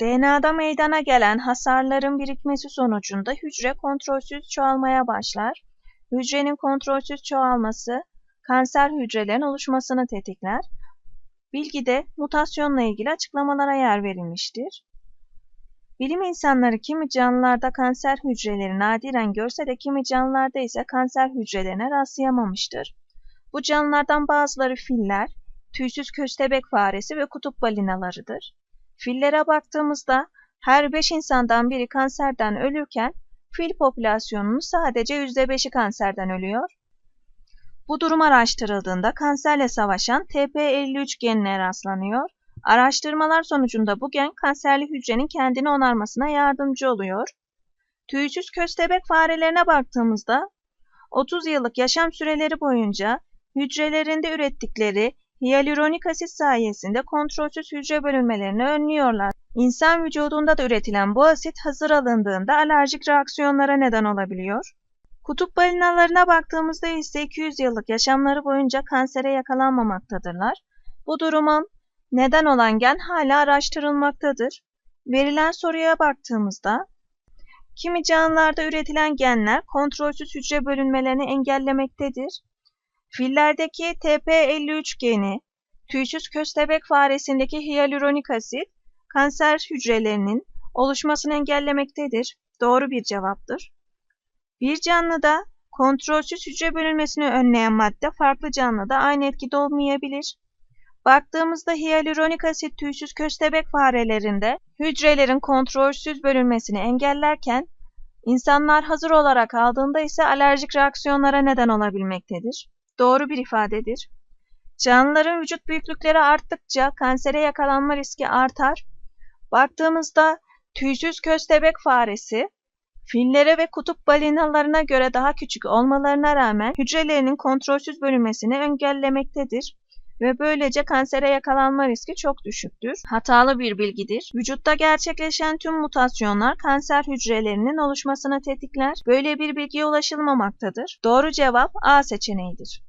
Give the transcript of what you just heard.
DNA'da meydana gelen hasarların birikmesi sonucunda hücre kontrolsüz çoğalmaya başlar. Hücrenin kontrolsüz çoğalması kanser hücrelerin oluşmasını tetikler. Bilgide mutasyonla ilgili açıklamalara yer verilmiştir. Bilim insanları kimi canlılarda kanser hücreleri nadiren görse de kimi canlılarda ise kanser hücrelerine rastlayamamıştır. Bu canlılardan bazıları filler, tüysüz köstebek faresi ve kutup balinalarıdır. Fillere baktığımızda her 5 insandan biri kanserden ölürken fil popülasyonunun sadece %5'i kanserden ölüyor. Bu durum araştırıldığında kanserle savaşan TP53 genine rastlanıyor. Araştırmalar sonucunda bu gen kanserli hücrenin kendini onarmasına yardımcı oluyor. Tüysüz köstebek farelerine baktığımızda 30 yıllık yaşam süreleri boyunca hücrelerinde ürettikleri hyaluronik asit sayesinde kontrolsüz hücre bölünmelerini önlüyorlar. İnsan vücudunda da üretilen bu asit hazır alındığında alerjik reaksiyonlara neden olabiliyor. Kutup balinalarına baktığımızda ise 200 yıllık yaşamları boyunca kansere yakalanmamaktadırlar. Bu durumun neden olan gen hala araştırılmaktadır. Verilen soruya baktığımızda kimi canlılarda üretilen genler kontrolsüz hücre bölünmelerini engellemektedir. Fillerdeki TP53 geni, tüysüz köstebek faresindeki hyaluronik asit, kanser hücrelerinin oluşmasını engellemektedir. Doğru bir cevaptır. Bir canlıda kontrolsüz hücre bölünmesini önleyen madde farklı canlıda aynı etkide olmayabilir. Baktığımızda hyaluronik asit tüysüz köstebek farelerinde hücrelerin kontrolsüz bölünmesini engellerken insanlar hazır olarak aldığında ise alerjik reaksiyonlara neden olabilmektedir. Doğru bir ifadedir. Canlıların vücut büyüklükleri arttıkça kansere yakalanma riski artar. Baktığımızda tüysüz köstebek faresi fillere ve kutup balinalarına göre daha küçük olmalarına rağmen hücrelerinin kontrolsüz bölünmesini engellemektedir ve böylece kansere yakalanma riski çok düşüktür. Hatalı bir bilgidir. Vücutta gerçekleşen tüm mutasyonlar kanser hücrelerinin oluşmasını tetikler. Böyle bir bilgiye ulaşılmamaktadır. Doğru cevap A seçeneğidir.